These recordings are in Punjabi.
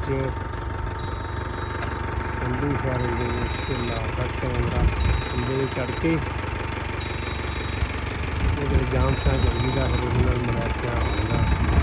ਅੱਜ ਸੰਧੂ ਸ਼ਹਿਰ ਦੇ ਵਿੱਚ ਲਾਤਾ ਕੈਮਰਾ ਖੰਭੇ ਤੇ ਚੜ ਕੇ ਉਹਦੇ ਜਾਮ ਸਾਂ ਜਲਦੀ ਦਾ ਫਿਰ ਉਹਦੇ ਨਾਲ ਮੜਾ ਧਿਆਨ ਹੁੰਦਾ।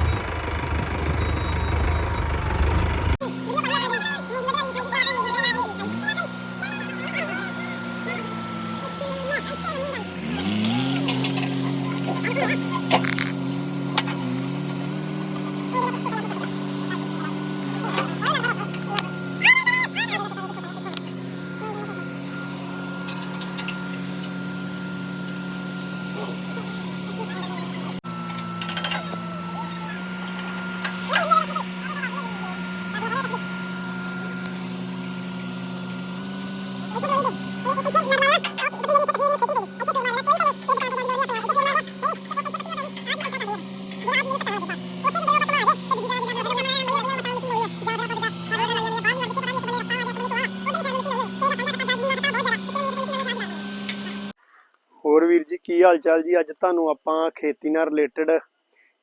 ਹੋਰ ਵੀਰ ਜੀ, ਕੀ ਹਾਲ ਚਾਲ ਜੀ? ਅੱਜ ਤੁਹਾਨੂੰ ਆਪਾਂ ਖੇਤੀ ਨਾਲ ਰਿਲੇਟਡ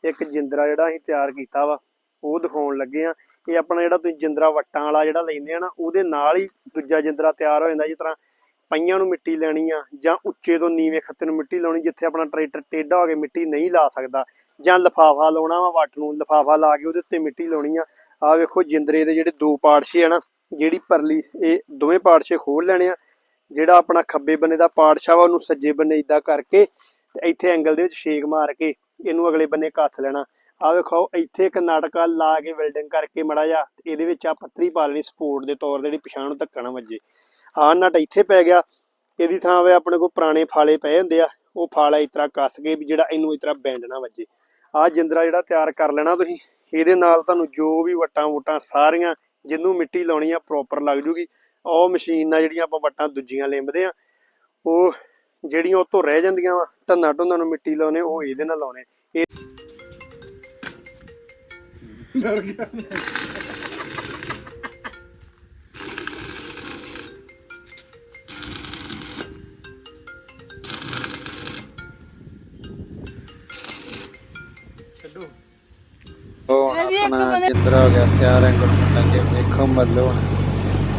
ਇੱਕ ਜਿੰਦਰਾ ਜਿਹੜਾ ਅਸੀਂ ਤਿਆਰ ਕੀਤਾ ਵਾ। ਉਹ ਦਿਖਾਉਣ ਲੱਗੇ ਆ। ਇਹ ਆਪਣਾ ਜਿਹੜਾ ਤੁਸੀਂ ਜਿੰਦਰਾ ਵੱਟਾਂ ਵਾਲਾ ਜਿਹੜਾ ਲੈਂਦੇ ਆ ਨਾ, ਉਹਦੇ ਨਾਲ ਹੀ ਦੂਜਾ ਜਿੰਦਰਾ ਤਿਆਰ ਹੋ ਜਾਂਦਾ, ਜਿਸ ਤਰ੍ਹਾਂ ਪਈਆਂ ਨੂੰ ਮਿੱਟੀ ਲੈਣੀ ਆ ਜਾਂ ਉੱਚੇ ਤੋਂ ਨੀਵੇਂ ਖੱਤੇ ਨੂੰ ਮਿੱਟੀ ਲਾਉਣੀ, ਜਿੱਥੇ ਆਪਣਾ ਟਰੈਕਟਰ ਟੇਢਾ ਹੋ ਕੇ ਮਿੱਟੀ ਨਹੀਂ ਲਾ ਸਕਦਾ, ਜਾਂ ਲਫਾਫਾ ਲਾਉਣਾ ਵਾ ਵੱਟ ਨੂੰ, ਲਫਾਫਾ ਲਾ ਕੇ ਉਹਦੇ ਉੱਤੇ ਮਿੱਟੀ ਲਾਉਣੀ ਆ। ਆ ਵੇਖੋ ਜਿੰਦਰੇ ਦੇ ਜਿਹੜੇ ਦੋ ਪਾਰਟਸ਼ੇ ਆ ਨਾ, ਜਿਹੜੀ ਪਰਲੀ ਇਹ ਦੋਵੇਂ ਪਾਰਟਸ਼ੇ ਖੋਲ ਲੈਣੇ ਆ। ਜਿਹੜਾ ਆਪਣਾ ਖੱਬੇ ਬੰਨੇ ਦਾ ਪਾਰਟਸ਼ਾ ਵਾ, ਉਹਨੂੰ ਸੱਜੇ ਬੰਨੇ ਇਦਾਂ ਕਰਕੇ ਤੇ ਇੱਥੇ ਐਂਗਲ ਦੇ ਵਿੱਚ ਛੇਕ ਮਾਰ ਕੇ ਇਹਨੂੰ ਅਗਲੇ ਬੰਨੇ ਕੱਸ ਲੈਣਾ। ਆ ਵੇਖੋ, ਇੱਥੇ ਇੱਕ ਨਾਟਕਾ ਲਾ ਕੇ ਵੈਲਡਿੰਗ ਕਰਕੇ ਮੜਾ ਜਾ ਇਹਦੇ ਵਿੱਚ ਆ ਪੱਤਰੀ ਪਾ ਲੈਣੀ ਸਪੋਰਟ ਦੇ ਤੌਰ ਤੇ ਜਿਹੜੀ ਪਛਾਣ ਨੂੰ ਧੱਕਣਾ ਵੱਜੇ। ਆ ਨਟ ਇੱਥੇ ਪੈ ਗਿਆ, ਇਹਦੀ ਥਾਂ ਵੇ ਆਪਣੇ ਕੋਲ ਪੁਰਾਣੇ ਫਾਲੇ ਪਏ ਹੁੰਦੇ ਆ, ਉਹ ਫਾਲਾ ਇਸ ਤਰ੍ਹਾਂ ਕੱਸ ਕੇ ਵੀ ਜਿਹੜਾ ਇਹਨੂੰ ਇਸ ਤਰ੍ਹਾਂ ਬੈਂਡ ਨਾ ਵੱਜੇ। ਆ ਜਿੰਦਰਾ ਜਿਹੜਾ ਤਿਆਰ ਕਰ ਲੈਣਾ ਤੁਸੀਂ, ਇਹਦੇ ਨਾਲ ਤੁਹਾਨੂੰ ਜੋ ਵੀ ਵਟਾਂ ਵੁਟਾਂ ਸਾਰੀਆਂ ਜਿਹਨੂੰ ਮਿੱਟੀ ਲਾਉਣੀ ਆ ਪ੍ਰੋਪਰ ਲੱਗ ਜੂਗੀ। ਉਹ ਮਸ਼ੀਨ ਨਾਲ ਜਿਹੜੀਆਂ ਆਪਾਂ ਵਟਾਂ ਦੂਜੀਆਂ ਲਿੰਬਦੇ ਆ, ਉਹ ਜਿਹੜੀਆਂ ਉਹ ਤੋਂ ਰਹਿ ਜਾਂਦੀਆਂ ਵਾ ਢੰਨਾ ਢੁੰਨਾਂ ਨੂੰ ਮਿੱਟੀ ਲਾਉਣੇ, ਉਹ ਇਹਦੇ ਨਾਲ ਲਾਉਣੇ। ਇਹ ਆਪਣਾ ਜਿੰਦਰਾ ਹੋ ਗਿਆ ਤਿਆਰ ਮੱਲੋ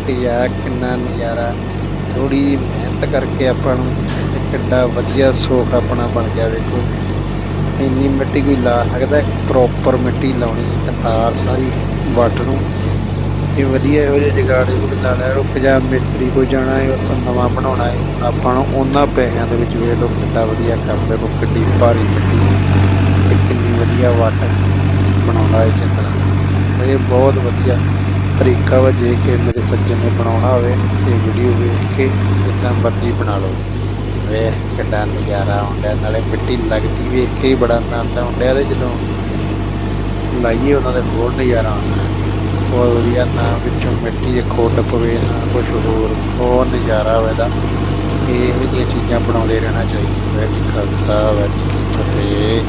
ਕਿ ਆ ਕਿੰਨਾ ਨਜ਼ਾਰਾ। ਥੋੜੀ ਮਿਹਨਤ ਕਰਕੇ ਆਪਾਂ ਨੂੰ ਕਿੱਡਾ ਵਧੀਆ ਸੋਖ ਆਪਣਾ ਬਣ ਗਿਆ ਵੇਖੋ। ਇੰਨੀ ਮਿੱਟੀ ਕੋਈ ਲਾ ਸਕਦਾ ਪ੍ਰੋਪਰ ਮਿੱਟੀ ਲਾਉਣੀ ਹੈ ਤਾਰ ਸਾਰੀ ਵੱਟ ਨੂੰ। ਇਹ ਵਧੀਆ ਇਹੋ ਜਿਹੇ ਜਗਾੜ ਕੋਈ ਲਾ ਲਿਆ ਰੁਕ ਜਾ ਮਿਸਤਰੀ ਕੋਈ ਜਾਣਾ ਹੈ, ਉੱਥੋਂ ਨਵਾਂ ਬਣਾਉਣਾ ਹੈ ਆਪਾਂ ਨੂੰ ਉਹਨਾਂ ਪੈਸਿਆਂ ਦੇ ਵਿੱਚ ਵੇਖ ਲਓ ਕਿੱਡਾ ਵਧੀਆ ਕੰਮ ਦੇਖੋ ਕਿੱਡੀ ਭਾਰੀ ਮਿੱਟੀ ਤੇ ਕਿੰਨੀ ਵਧੀਆ ਵੱਟ ਬਣਾਉਣਾ ਹੈ ਚਿੱਤਰ ਇਹ ਬਹੁਤ ਵਧੀਆ ਤਰੀਕਾ ਵਾ, ਜੇ ਕਿ ਮੇਰੇ ਸੱਜਣ ਨੇ ਬਣਾਉਣਾ ਹੋਵੇ, ਇਹ ਵੀਡੀਓ ਵੇਖ ਕੇ ਜਿੱਦਾਂ ਮਰਜ਼ੀ ਬਣਾ ਲਓ। ਵੇਖ ਕਿੱਡਾ ਨਜ਼ਾਰਾ ਆਉਂਦਾ, ਨਾਲੇ ਮਿੱਟੀ ਲੱਗਦੀ ਵੇਖ ਕੇ ਹੀ ਬੜਾ ਆਨੰਦ ਆਉਂਦਾ ਤੇ ਜਦੋਂ ਲਾਈਏ ਉਹਨਾਂ ਦੇ ਹੋਰ ਨਜ਼ਾਰਾ ਆਉਂਦਾ। ਬਹੁਤ ਵਧੀਆ, ਨਾ ਵਿੱਚੋਂ ਮਿੱਟੀ ਦੇ ਖੋਟ ਪਵੇ, ਨਾ ਕੁਝ ਹੋਰ ਹੋਰ ਨਜ਼ਾਰਾ ਹੋਵੇਦਾ ਇਹ ਜਿਹੜੀਆਂ ਚੀਜ਼ਾਂ ਬਣਾਉਂਦੇ ਰਹਿਣਾ ਚਾਹੀਦਾ। ਵੈਜ ਖਾਲਸਾ ਵੈਜ ਫਤਿਹ।